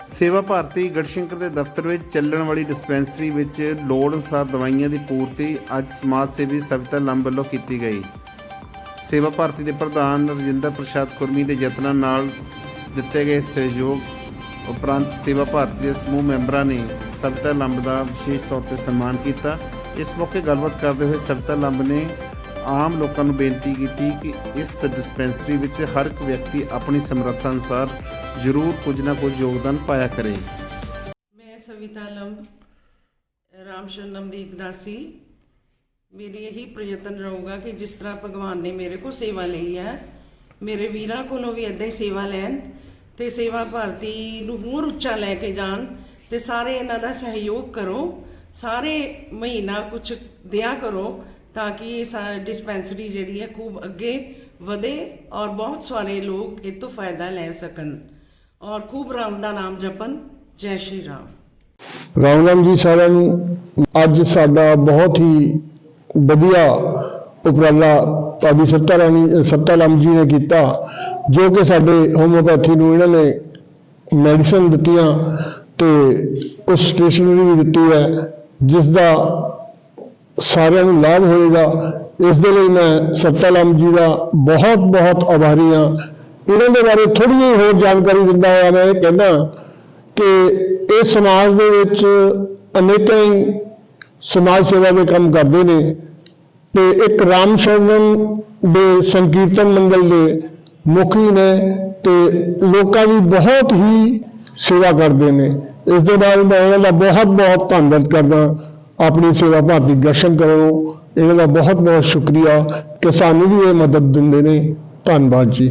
ਸੇਵਾ ਭਾਰਤੀ ਗੜਸ਼ੰਕਰ ਦੇ ਦਫ਼ਤਰ ਵਿੱਚ ਚੱਲਣ ਵਾਲੀ ਡਿਸਪੈਂਸਰੀ ਵਿੱਚ ਲੋੜ ਅਨੁਸਾਰ ਦਵਾਈਆਂ ਦੀ ਪੂਰਤੀ ਅੱਜ ਸਮਾਜ ਸੇਵੀ ਸਵਿਤਾ ਲੰਬ ਵੱਲੋਂ ਕੀਤੀ ਗਈ। ਸੇਵਾ ਭਾਰਤੀ ਦੇ ਪ੍ਰਧਾਨ ਰਜਿੰਦਰ ਪ੍ਰਸਾਦ ਕੁਰਮੀ ਦੇ ਯਤਨਾਂ ਨਾਲ ਦਿੱਤੇ ਗਏ ਸਹਿਯੋਗ ਉਪਰੰਤ ਸੇਵਾ ਭਾਰਤੀ ਦੇ ਸਮੂਹ ਮੈਂਬਰਾਂ ਨੇ ਸਵਿਤਾ ਲੰਬ ਦਾ ਵਿਸ਼ੇਸ਼ ਤੌਰ ਤੇ ਸਨਮਾਨ ਕੀਤਾ। ਇਸ ਮੌਕੇ ਗੱਲਬਾਤ ਕਰਦੇ ਹੋਏ ਸਵਿਤਾ ਲੰਬ ਨੇ ਆਮ ਲੋਕਾਂ ਨੂੰ ਬੇਨਤੀ ਕੀਤੀ ਕਿ ਇਸ ਡਿਸਪੈਂਸਰੀ ਵਿੱਚ ਹਰ ਇੱਕ ਵਿਅਕਤੀ ਆਪਣੀ ਸਮਰੱਥਾ ਅਨੁਸਾਰ ਜ਼ਰੂਰ ਕੁਝ ਨਾ ਕੁਝ ਯੋਗਦਾਨ ਪਾਇਆ ਕਰੇ। ਮੈਂ ਸਵਿਤਾ ਲੰਬ, ਰਾਮ ਦੀ ਇਕਦਾਸੀ ਮੇਰੀ ਇਹੀ ਪ੍ਰਯਤਨ ਰਹੂਗਾ ਕਿ ਜਿਸ ਤਰ੍ਹਾਂ ਭਗਵਾਨ ਨੇ ਮੇਰੇ ਕੋਲ ਸੇਵਾ ਲਈ ਹੈ, ਮੇਰੇ ਵੀਰਾਂ ਕੋਲੋਂ ਵੀ ਏਦਾਂ ਹੀ ਸੇਵਾ ਲੈਣ ਤੇ ਸੇਵਾ ਭਾਰਤੀ ਨੂੰ ਹੋਰ ਉੱਚਾ ਲੈ ਕੇ ਜਾਣ ਤੇ ਸਾਰੇ ਇਹਨਾਂ ਦਾ ਸਹਿਯੋਗ ਕਰੋ, ਸਾਰੇ ਮਹੀਨਾ ਕੁਝ ਦਿਆ ਕਰੋ ਤਾਂ ਕਿ ਇਹ ਡਿਸਪੈਂਸਰੀ ਜਿਹੜੀ ਹੈ ਖੂਬ ਅੱਗੇ ਵਧੇ ਔਰ ਬਹੁਤ ਸਾਰੇ ਲੋਕ ਇਹ ਤੋਂ ਫਾਇਦਾ ਲੈ ਸਕਣ। ਔਰ ਖੂਬ ਰਾਮ ਦਾ ਨਾਮ ਜਪਨ ਜੈ ਸ਼੍ਰੀ ਰਾਮ। ਰਾਮ ਰਾਮ ਜੀ ਸਾਰਿਆਂ ਨੂੰ। ਅੱਜ ਸਾਡਾ ਬਹੁਤ ਹੀ ਵਧੀਆ ਉਪਰਾਲਾ ਭਾਬੀ ਸੱਤਾ ਰਾਣੀ, ਸੱਤਾ ਰਾਮ ਜੀ ਨੇ ਕੀਤਾ, ਜੋ ਕਿ ਸਾਡੇ ਹੋਮੋਪੈਥੀ ਨੂੰ ਇਹਨਾਂ ਨੇ ਮੈਡੀਸਨ ਦਿੱਤੀਆਂ ਤੇ ਉਸ ਸਟੇਸ਼ਨਰੀ ਵੀ ਦਿੱਤੀ ਹੈ, ਜਿਸ ਦਾ ਸਾਰਿਆਂ ਨੂੰ ਲਾਭ ਹੋਏਗਾ ਇਸ ਦੇ ਲਈ ਮੈਂ ਸੱਤਾ ਜੀ ਦਾ ਬਹੁਤ ਬਹੁਤ ਆਭਾਰੀ ਹਾਂ। ਇਹਨਾਂ ਦੇ ਬਾਰੇ ਥੋੜੀ ਜਿਹੀ ਹੋਰ ਜਾਣਕਾਰੀ ਦਿੰਦਾ ਹੋਇਆ ਮੈਂ ਇਹ ਕਹਿੰਦਾ ਕਿ ਇਹ ਸਮਾਜ ਦੇ ਵਿੱਚ ਅਨੇਕਾਂ ਹੀ ਸਮਾਜ ਸੇਵਾ ਦੇ ਕੰਮ ਕਰਦੇ ਨੇ ਤੇ ਇੱਕ ਰਾਮ ਸ਼ਰਨ ਦੇ ਸੰਕੀਰਤਨ ਮੰਡਲ ਦੇ ਮੁਖੀ ਨੇ ਤੇ ਲੋਕਾਂ ਦੀ ਬਹੁਤ ਹੀ ਸੇਵਾ ਕਰਦੇ ਨੇ। ਇਸ ਦੇ ਨਾਲ ਮੈਂ ਇਹਨਾਂ ਦਾ ਬਹੁਤ ਬਹੁਤ ਧੰਨਵਾਦ ਕਰਦਾ। ਆਪਣੀ ਸੇਵਾ ਭਾਰਤੀ ਦਰਸ਼ਨ ਕਰੋ। ਇਹਨਾਂ ਦਾ ਬਹੁਤ ਬਹੁਤ ਸ਼ੁਕਰੀਆ ਕਿ ਸਾਨੂੰ ਵੀ ਇਹ ਮਦਦ ਦਿੰਦੇ ਨੇ। ਧੰਨਵਾਦ ਜੀ।